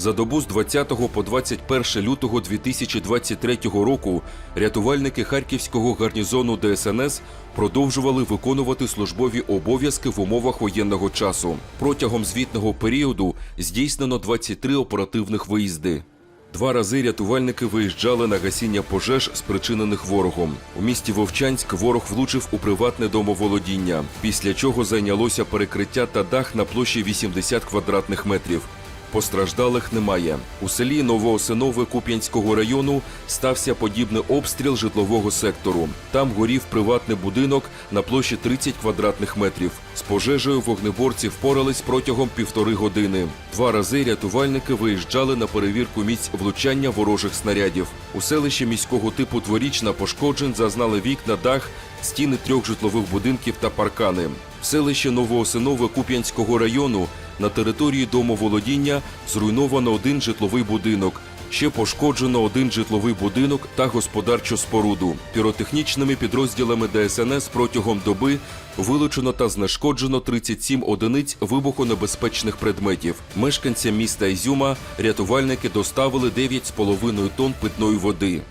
За добу з 20 по 21 лютого 2023 року рятувальники Харківського гарнізону ДСНС продовжували виконувати службові обов'язки в умовах воєнного часу. Протягом звітного періоду здійснено 23 оперативних виїзди. Два рази рятувальники виїжджали на гасіння пожеж, спричинених ворогом. У місті Вовчанськ ворог влучив у приватне домоволодіння, після чого зайнялося перекриття та дах на площі 80 квадратних метрів. Постраждалих немає. У селі Новоосинове Куп'янського району стався подібний обстріл житлового сектору. Там горів приватний будинок на площі 30 квадратних метрів. З пожежею вогнеборці впорались протягом півтори години. Два рази рятувальники виїжджали на перевірку місць влучання ворожих снарядів. У селищі міського типу Дворічна пошкоджень зазнали вікна, дах, стіни трьох житлових будинків та паркани. В селищі Новоосинове Куп'янського району на території домоволодіння зруйновано один житловий будинок. Ще пошкоджено один житловий будинок та господарчу споруду. Піротехнічними підрозділами ДСНС протягом доби вилучено та знешкоджено 37 одиниць вибухонебезпечних предметів. Мешканцям міста Ізюма рятувальники доставили 9,5 тонн питної води.